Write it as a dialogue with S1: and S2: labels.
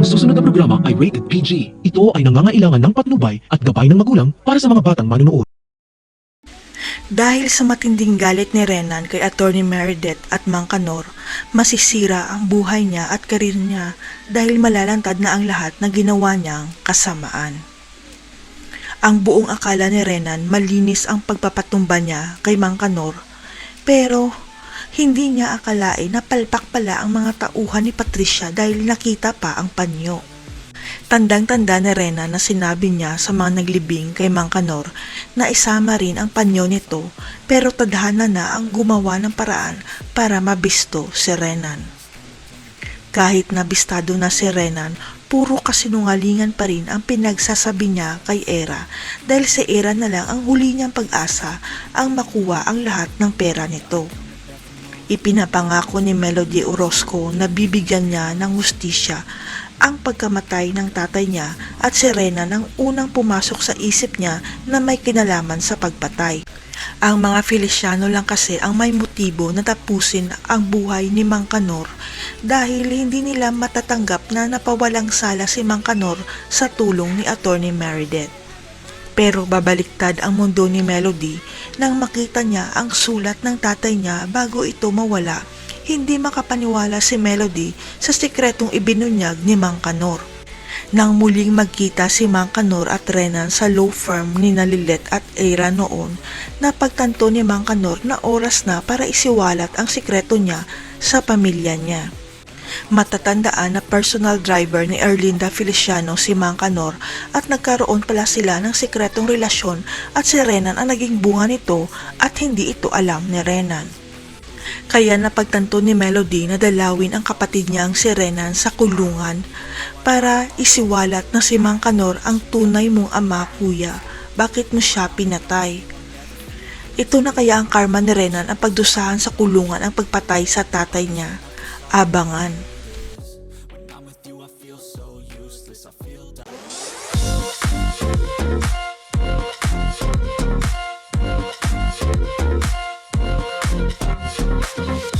S1: Ang susunod na programa ay rated PG. Ito ay nangangailangan ng patnubay at gabay ng magulang para sa mga batang manunood.
S2: Dahil sa matinding galit ni Renan kay Attorney Meredith at Mang Kanor, masisira ang buhay niya at karir niya dahil malalantad na ang lahat na ginawa niyang kasamaan. Ang buong akala ni Renan malinis ang pagpapatumba niya kay Mang Kanor, pero hindi niya akalain na palpak pala ang mga tauhan ni Patricia dahil nakita pa ang panyo. Tandang-tanda ni Rena na sinabi niya sa mga naglibing kay Mang Kanor na isama rin ang panyo nito pero tadhana na ang gumawa ng paraan para mabisto si Renan. Kahit nabistado na si Renan, puro kasinungalingan pa rin ang pinagsasabi niya kay Era dahil si Era na lang ang huli niyang pag-asa ang makuha ang lahat ng pera nito. Ipinapangako ni Melody Orozco na bibigyan niya ng hustisya ang pagkamatay ng tatay niya at si Rena nang unang pumasok sa isip niya na may kinalaman sa pagpatay. Ang mga Feliciano lang kasi ang may motibo na tapusin ang buhay ni Mang Kanor dahil hindi nila matatanggap na napawalang sala si Mang Kanor sa tulong ni Attorney Meredith. Pero babaliktad ang mundo ni Melody nang makita niya ang sulat ng tatay niya bago ito mawala. Hindi makapaniwala si Melody sa sikretong ibinunyag ni Mang Kanor. Nang muling magkita si Mang Kanor at Renan sa law firm ni Nalilet at Eira noon, napagtanto ni Mang Kanor na oras na para isiwalat ang sikreto niya sa pamilya niya. Matatandaan na personal driver ni Erlinda Feliciano si Mang at nagkaroon pala sila ng sikretong relasyon at si Renan ang naging bunga nito at hindi ito alam ni Renan. Kaya napagtanto ni Melody na dalawin ang kapatid niyang si Renan sa kulungan para isiwalat na si Mang Kanor ang tunay mong ama kuya. Bakit mo siya pinatay? Ito na kaya ang karma ni Renan ang pagdusahan sa kulungan ang pagpatay sa tatay niya abangan. Thank you